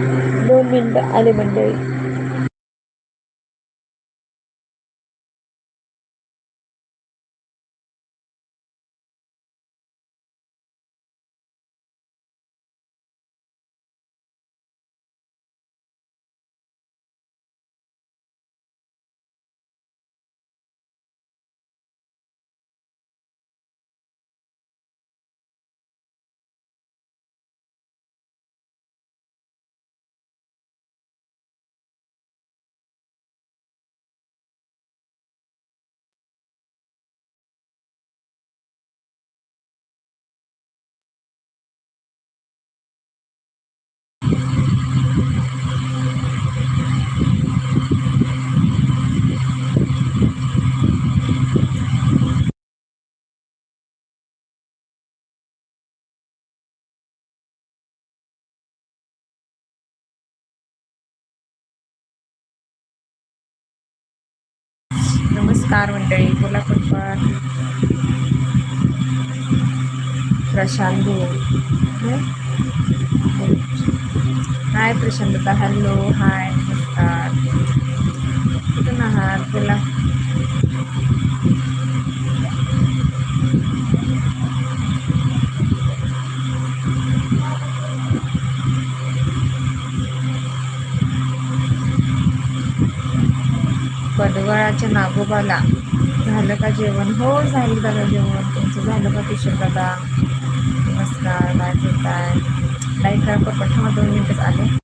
दोन मिनिटं आले मंडळी. नमस्कार मंडळी कोल्हापूरकर प्रशांत हाय प्रशांतता हॅलो हाय नमस्कार. कुठून आहात? बोला. पडवळाच्या नागोबाला. झालं का जेवण? हो झालं दादा जेवण. तुमचं झालं का किशोर दादा? नमस्कार काय करताय लाईक करा पटकन दोन मिनटंच आले.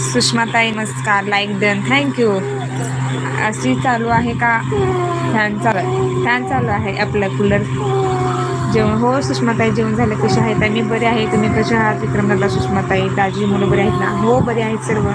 सुषमाताई नमस्कार लाईक डन थँक्यू अशी चालू आहे का? फॅन चालू फॅन चालू आहे आपला कूलर जेवण हो सुषमाताई जेवण झालं कसे आहेत? मी बरे आहे. तुम्ही कसे आहात? विक्रमदादा सुषमाताई दाजी मुलं बरे आहेत ना? हो बरे आहेत सर्व.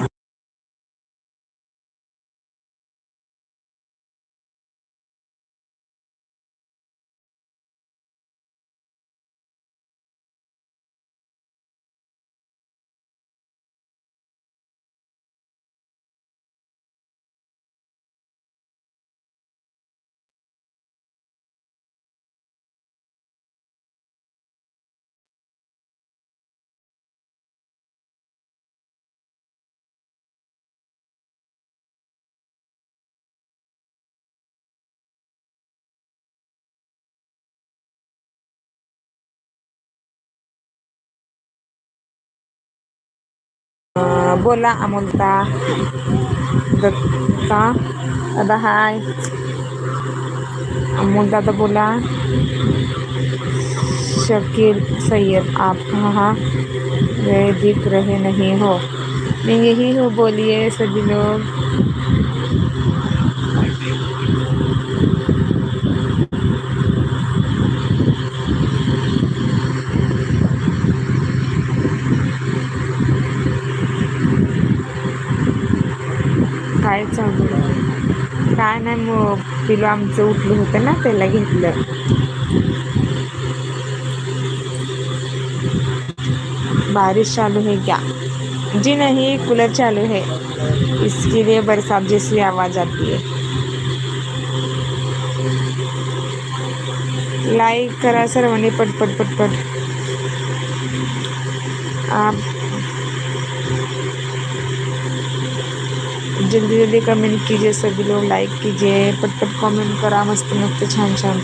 बोला अमोलता दत्ता दादा हाय अमोल दादा बोला शकील सैयद आप कहाँ वे दिख रहे नहीं हो मैं यही हूँ बोलिए सभी लोग काय चालू काय नाही मग पिलो आमचं उठलं होतं ना त्याला घेतलं. बारिश चालू है क्या जी नहीं कूलर चालू है इसके लिए बरसात जैसी आवाज़ आती है. लाईक करा सर्वांनी पटपट पटपट आप जल्दी जल्दी कमेंट कीजिए सभी लोग लाइक कीजिए पटपट कमेंट करा मस्त मस्त छान छान।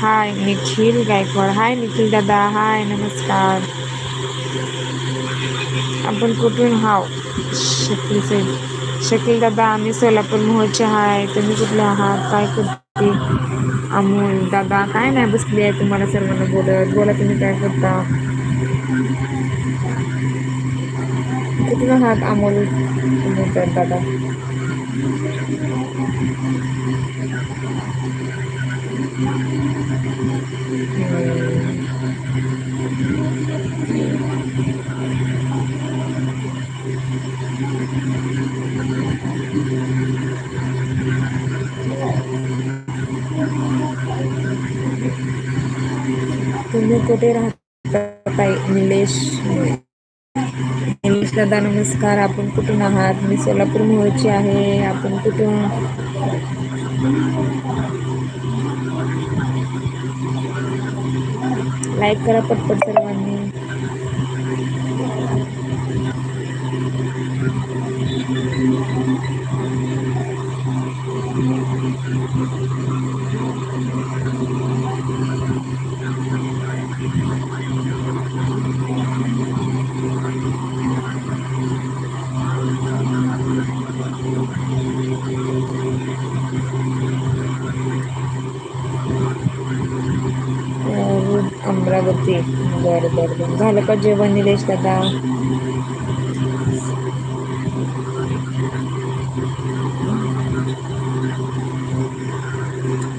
हाय निखिल गायकवाड. हाय निखिल दादा. हाय नमस्कार. आपण कुठून? हाव शकील से शकील दादा आम्ही सोलापूर मोहचे हाय. तुम्ही कुठले आहात? काय करते? अमोल दादा काय नाही बसली आहे तुम्हाला सर्वांना बोलत. बोला तुम्ही काय करता? कुठून आहात अमोल तुम्ही तर दादा हम्म. तुम्ही कुठे राहता ताई निलेश निलेश दादा नमस्कार. आपण कुठून आहात? मी सोलापूर मोहची आहे. आपण कुठून? लाईक करा पटपट सर्वांनी. अं, अमरावती बरं बरं बरं. झालं का जेवण निलेश दादा?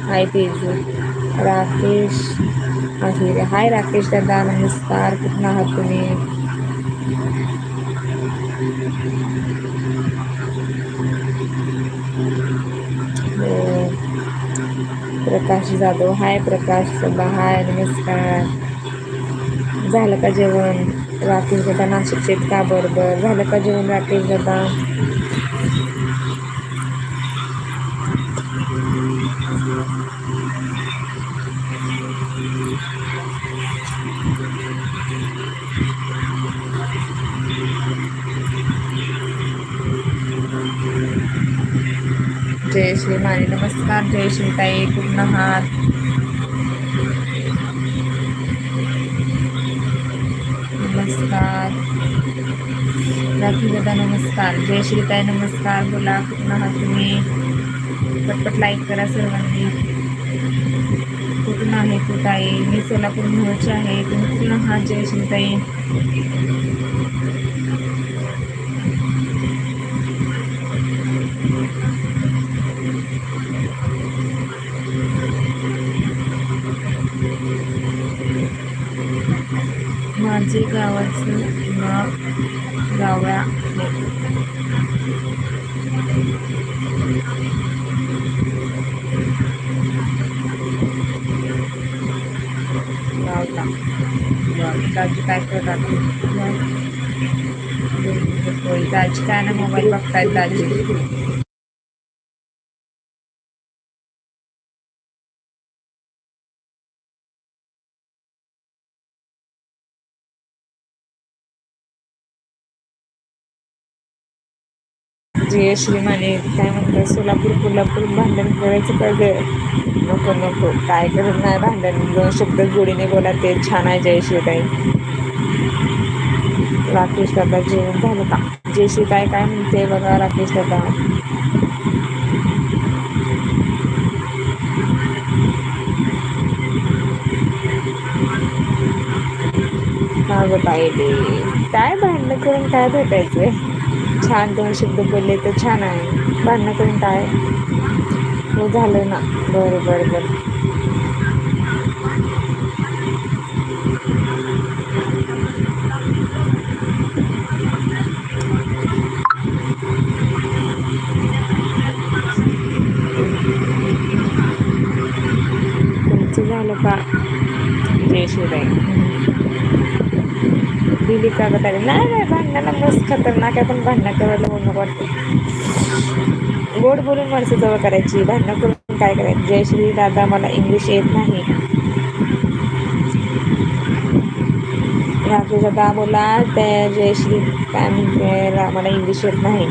हाय तेजू. राकेश अहिरे हाय राकेश दादा नमस्कार. कुठून आहात तुम्ही? हो. प्रकाश जाधव. हाय प्रकाश. दादा हाय नमस्कार. झालं का जेवण? राकेश दादा नाशिकचे का बरं बरं झालं का जेवण राकेश दादा जय श्री माने नमस्कार जय श्री ताई कुठून आहात नमस्कार. राखी दादा नमस्कार. जय श्रीताय नमस्कार. बोला कुठून आहात तुम्ही? पटपट लाईक करा सर्वांनी. कुठून आहे कुठं आहे मी सोलापूर मोहोळची आहे. तुम्ही कुठून आहात? जय श्रीताई. ताई माझे गावाचं नाव गावळा आहे गावला बरं, दाजी काय करतात होय दाजी काय ना मोबाईल बघतायत दाजी श्री माने काय म्हणतात सोलापूर कोल्हापूर भांडण करायचं का नको नको. काय करत नाही भांडण? दोन शब्द गोडीने बोला ते छान आहे जय श्री ताई. राकेश दादा जेवण झालं का? जयश्री काय काय म्हणते बघा राकेश दादा. हा पाहिले. काय भांडण करून काय भेटायचंय? छान दोन शब्द बोलले तर छान आहे. भांडणं करून काय हो झालं ना. बरं बरं बरं. तुमचं झालं का? जय शिवराय. दिली का गं नाही नाही भांडणाला मस्त खतरनाक आहे पण भांडणं करायला बोलणं वाटतं. गोड बोलून माणसं जवळ करायची भांडणं करून काय करायचं? जय श्री दादा मला इंग्लिश येत नाही. राजू दादा बोला ते जयश्री काय म्हणते मला इंग्लिश येत नाही.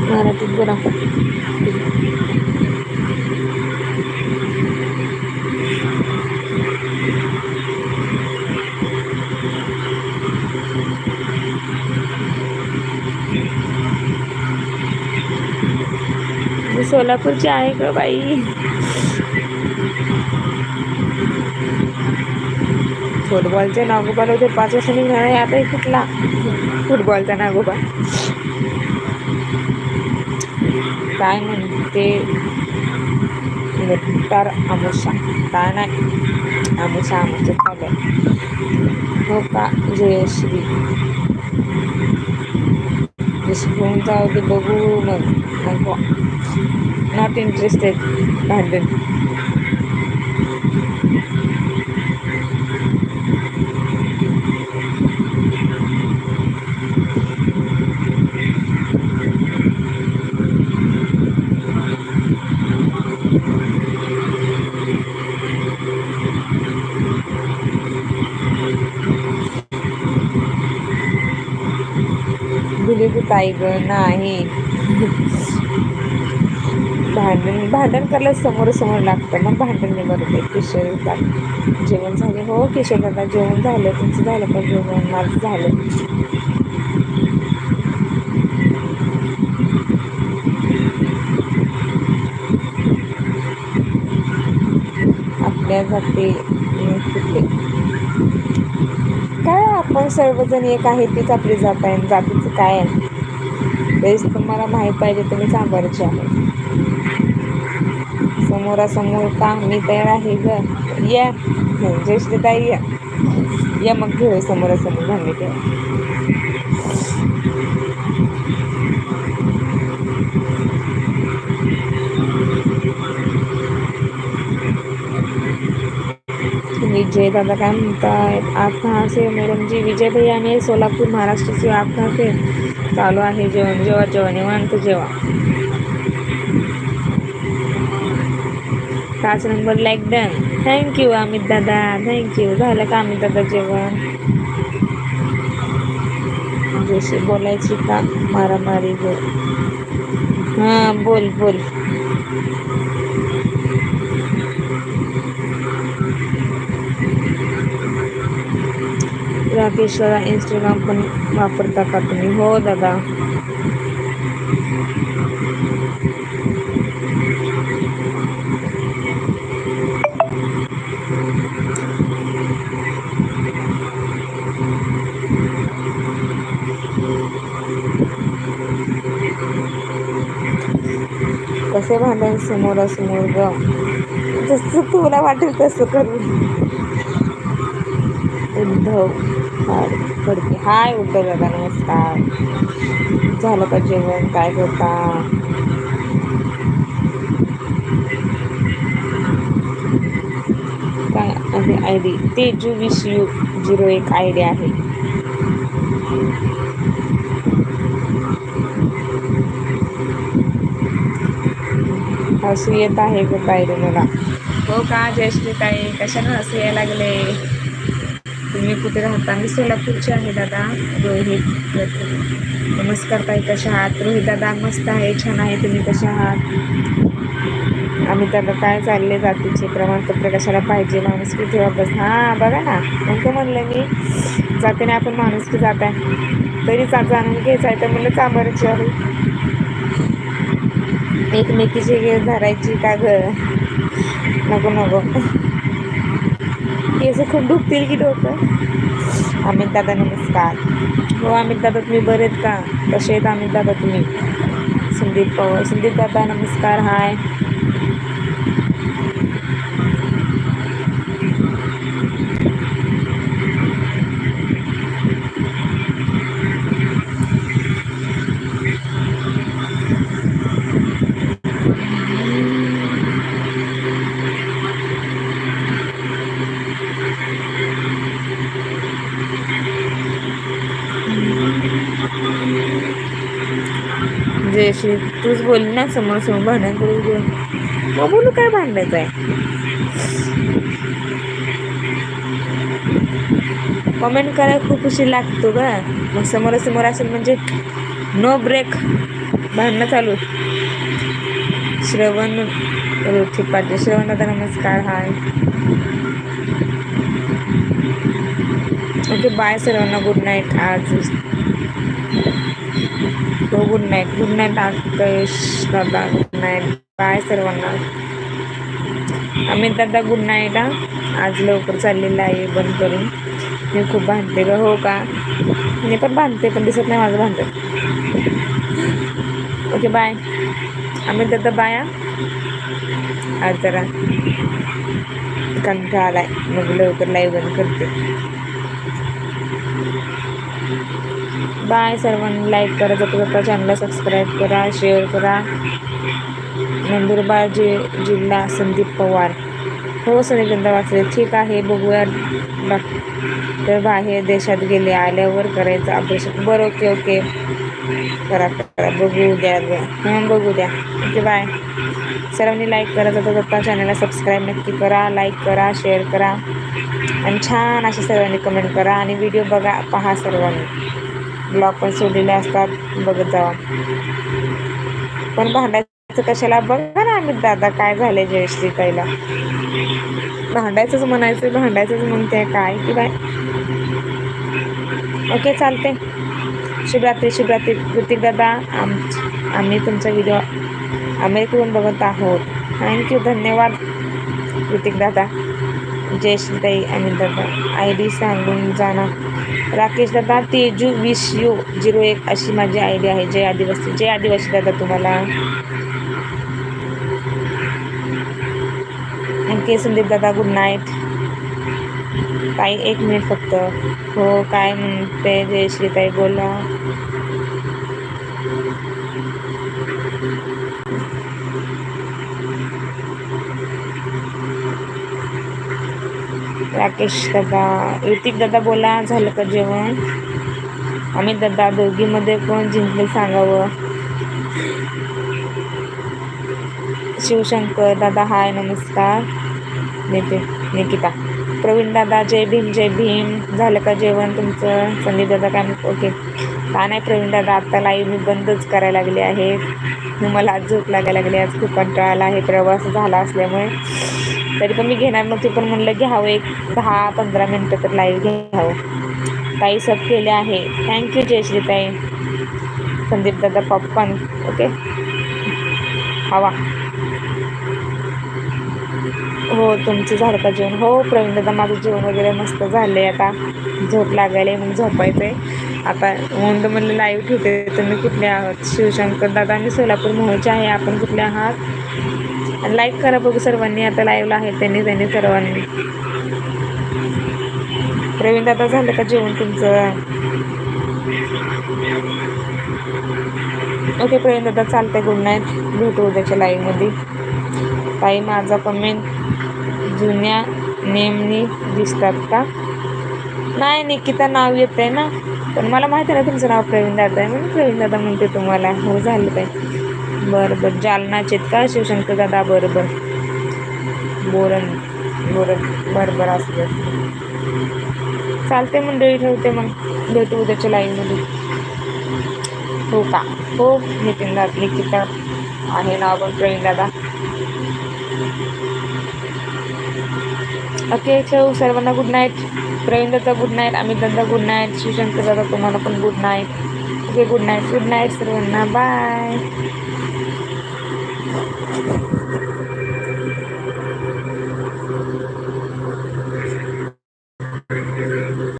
मराठीत बोला मी सोलापूरची आहे का बाई. फुटबॉलचे नागोबाला होते पाच वर्षांनी निघणार आहे आता कुठला? फुटबॉलचा नागोबा. काय म्हणते? तर आमोसा. काय नाही? आमुषा आमचं चालू हो का? जयश्री. जशी घेऊन जाऊ ते बघू. मग नको. Not interested भांडण ताई ग नाही. भांडण भांडण करायला समोर समोर लागतं. मग भांडण नाही किशोर दादा जेवण झाले. हो किशोर दादा जेवण झालं. तुमचं झालं पण जेवण? माझं झालं. आपल्या जाते. कुठे काय हो, आपण सर्वजण एक आहे तीच आपली जात आहे जातीचं काय आहे? तेच तुम्हाला माहीत पाहिजे तुम्ही सांभाळायचे आहे समोरासमोर का मी तयार आहे ग. या. ज्येष्ठताई या. या मग घेऊ समोरासमोर भांडणे तयार विजय दादा काय म्हणतायत आप कहाँ से जी विजय भैया मी सोलापूर महाराष्ट्र से आप कहाँ से चालू आहे जेवण. जेव्हा जेव्हा निवांत जेव्हा पाच number like done thank you Amit दादा. थँक्यू झालं का अमित दादा जेवण? जशी बोलायची का? मारामारी बोल हां बोल बोल. राकेशला इंस्टाग्राम पण वापरता का तुम्ही? हो दादा. कसे भांडण समोरासमोर ग जसं तुला वाटेल तसं करू उद्धव हाय फडके हाय उद्धव दादा नमस्कार. झालं का जेवण? काय करता? काय आहे I D Teju wish you zero एक आय डी आहे. हसू येत आहे ग पाहिजे मला. हो का जयश्री ताई? कशानं हसू यायला लागले? तुम्ही कुठे राहता? मी सोलापूरचे आहे दादा. रोहित नमस्कार ताई कशा आहात? रोहित दादा मस्त आहे छान आहे. तुम्ही कशा आहात? आम्ही त्याला काय चालले जातीचे प्रमाणपत्र कशाला पाहिजे? माणूस की ठेवा बस हां बघा ना. नेमकं म्हणलं मी? जातीने आपण माणूस की जात आहे तरी चा जाणून घ्यायचं आहे. तर म्हणलं चांबाराची एकमेकीचे केस धरायची का ग? नको नको. केस खूप दुखतील की डोकं. अमित दादा नमस्कार. हो अमित दादा तुम्ही बरे आहेत का? कसे आहेत अमित दादा तुम्ही? संदीप पवार. संदीप दादा नमस्कार. हाय जयश्री तूच बोलली ना समोर समोर भांडण करून घेऊन. मग बोलू काय भांडायचं आहे? कमेंट करायला खूप उशीर लागतो का मग समोरासमोर असेल म्हणजे नो ब्रेक भांडणं चालू. श्रवण रोठी पाटील श्रवण दादा नमस्कार हाय. ओके बाय सर्वांना गुड नाईट आज हो good night good night Akash दादा गुड नाईट बाय सर्वांना अमित दादा गुड नाईट हा आज लवकर चाललेलं आहे बंद करून. मी खूप बांधते गं हो का? मी पण बांधते पण दिसत नाही माझं बांधत ओके बाय. अमित दादा बाय. हा. आज जरा कंटाळा आलाय. मग लवकर लाईव्ह बंद करते. बाय सर्वांनी लाईक करा जाता जाता चॅनलला सबस्क्राईब करा शेअर करा. नंदुरबार जि जिल्हा संदीप पवार. हो संदीप वाचले. ठीक आहे बघूया. डॉक्टर बाहेर देशात गेले आल्यावर करायचं ऑपरेशन बरं ओके ओके करा करा. बघू द्या हां बघू द्या. ओके बाय सर्वांनी लाईक करत होता जाता चॅनलला सबस्क्राईब नक्की करा लाईक करा शेअर करा. आणि छान असे सर्वांनी कमेंट करा आणि व्हिडिओ बघा पहा सर्वांनी. ब्लॉग पण सोडलेले असतात बघत जावा. पण भांडायचं कशाला? बघा ना आम्ही दादा काय झाले जयश्री ताईला. भांडायचंच म्हणायचं भांडायचंच म्हणते काय की बाय. ओके चालते शिवरात्री शिवरात्री कृतिक दादा आम आम्ही तुमचा व्हिडिओ अमेरिकेहून बघत आहोत. थँक्यू धन्यवाद. ऋतिक दादा जय अमित दादा आय डी सांगून जाणार राकेश दादा तेजू वीस यू झिरो एक अशी माझी आय डी आहे. जय आदिवासी जय आदिवासी दादा तुम्हाला. आणखी संदीप दादा गुड नाईट ताई एक मिनिट फक्त. हो काय म्हणते जयश्रीताई बोला. राकेश दादा ऋतिक दादा बोला झालं का जेवण? आम्ही दादा दोघीमध्ये कोण जिंकले सांगावं? शिवशंकर दादा हाय नमस्कार. नितीन निकिता. प्रवीण दादा जय भीम जय भीम. झालं का जेवण तुमचं? संदीप दादा काय ओके. का नाही प्रवीण दादा आत्ता लाईव्ह मी बंदच करायला लागले आहे मला आज झोप लागायला लागली आज खूप कंटाळा आहे. प्रवास झाला असल्यामुळे. तरी पण मी घेणार नव्हती पण म्हणलं घ्यावं एक दहा पंधरा मिनटं तर लाईव्ह घ्यावं. ताई सब केले आहे. थँक्यू जयश्री ताई. संदीप दादा पॉपकॉर्न ओके हवा हो तुमचं झालं का जेवण? हो प्रवीण दादा माझं जेवण वगैरे मस्त झाले आता झोप लागायला मग झोपायचं आहे आता म्हणून तर म्हणलं लाईव्ह ठेवते. तुम्ही कुठले आहात? शिवशंकर दादा आणि सोलापूर मोहचे आहे. आपण कुठले आहात? आणि लाईक करा बघू सर्वांनी. आता लाईव्हला आहे त्यांनी त्यांनी सर्वांनी. प्रवीण दादा झालं का जेवण तुमचं? ओके प्रवीण दादा चालतंय. गुड नाईट भेटू उद्याच्या लाईव्हमध्ये ताई माझा कमेंट जुन्या नेमनी दिसतात का? नाही निकिता नाव येत आहे ना. पण मला माहिती आहे ना तुमचं नाव प्रवीण दादा आहे म्हणून प्रवीण दादा म्हणते तुम्हाला. हो झालं काय बरं बरं. जालनाचे आहेत का शिवशंकर दादा? बरं बरं. बोरण बोरन बरं बरं असं बरं चालते मंडळी ठेवते मग. भेटू उद्याच्या लाईनमध्ये हो का? हो नितीन दादा निकिता आहे नाव पण प्रवीण दादा. ओके ठेवू. सर्वांना गुड नाईट प्रवीण दादा गुड नाईट अमित दादा गुड नाईट शिवशंकर दादा तुम्हाला पण good night okay good night good night सर्वांना. बाय